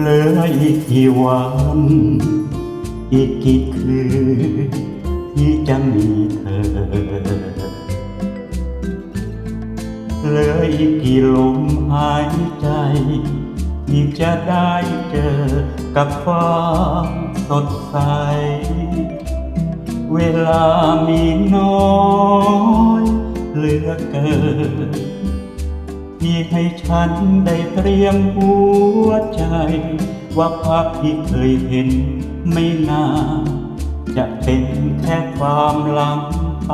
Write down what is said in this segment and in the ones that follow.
เหลือีกกี่วัน อีกกี่คืนที่จะมีเธอ เหลืออีกกี่ลมหายใจที่จะได้เจอกับความสดใส เวลามีน้อย เหลือเกิน ที่ให้ฉันได้เตรียมหัวใจ ว่าภาพที่เคยเห็นไม่นาจะเป็นแค่ความลังไป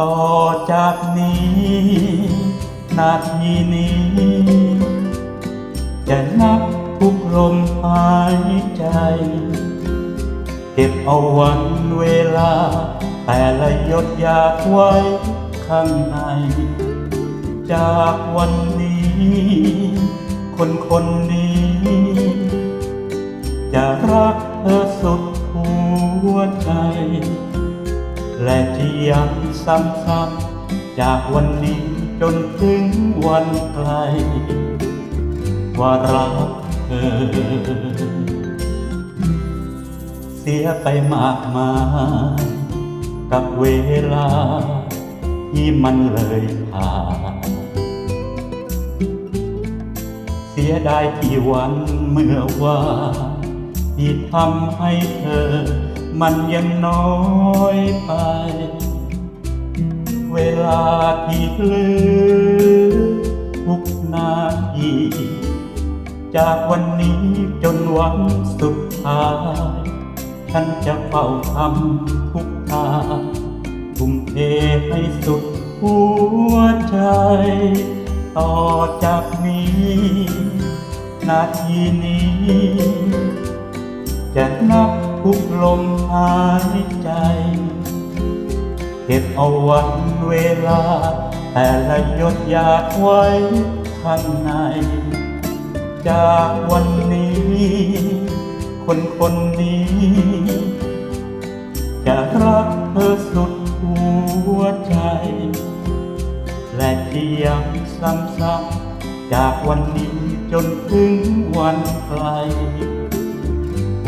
ต่อจากนี้ นาทีนี้ จะนับทุกลมหายใจเก็บเอาวันเวลา แต่ละหยดยาไว้ ข้างใน จากวันนี้ คนคนนี้ จะรักเธอสุดหัวใจ และที่ยังซ้ำๆจากวันนี้จนถึงวันไกล ว่ารักเธอ เสียไปมากมายกับเวลา ที่มันเลยผ่านเสียดายที่วันเมื่อวานที่ทำให้เธอ มันยังน้อยไป เวลาที่เลือทุกนาทีจากวันนี้จนวันสุดท้าย ฉันจะเฝ้าทำทุกทาง ทุ่มเทให้สุดหัวใจ ต่อจากนี้ นาทีนี้ จะนับทุกลมหายใจ เก็บเอาวันเวลา แต่ละหยดหยาดไว้ข้างใน จากวันนี้ คนคนนี้ จะรักเธอสุด และที่ยังซ้ำๆจากวันนี้จนถึงวันไกล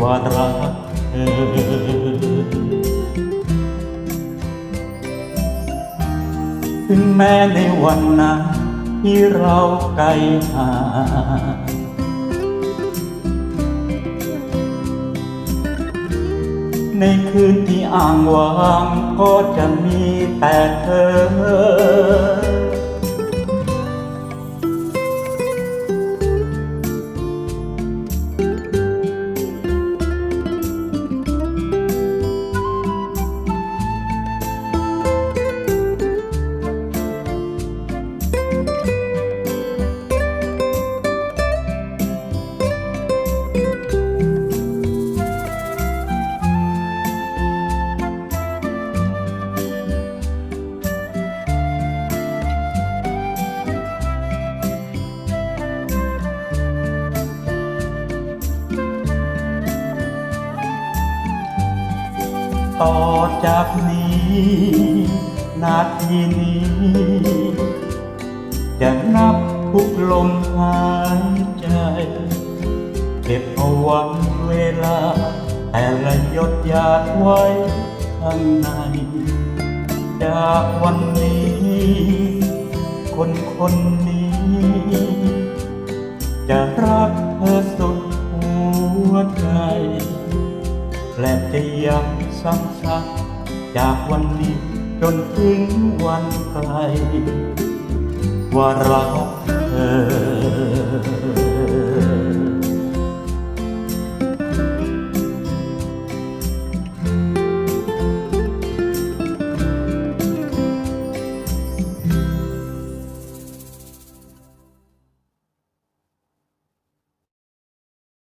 ว่ารักเธอถึงแม้ในวันนั้นที่เราไกลห่างในคืนที่อ่างวางก็จะมีแต่เธอ ต่อจากนี้ นาทีนี้ จะนับทุกลมหายใจ เก็บเอาวันเวลา แต่ละยดหยาดไว้ข้างใน จากวันนี้ คนคนนี้ จะรักเธอสุดหัวใจ และจะยังซ้ำซักจากวันนี้จนถึงวันไกลว่ารักเธอ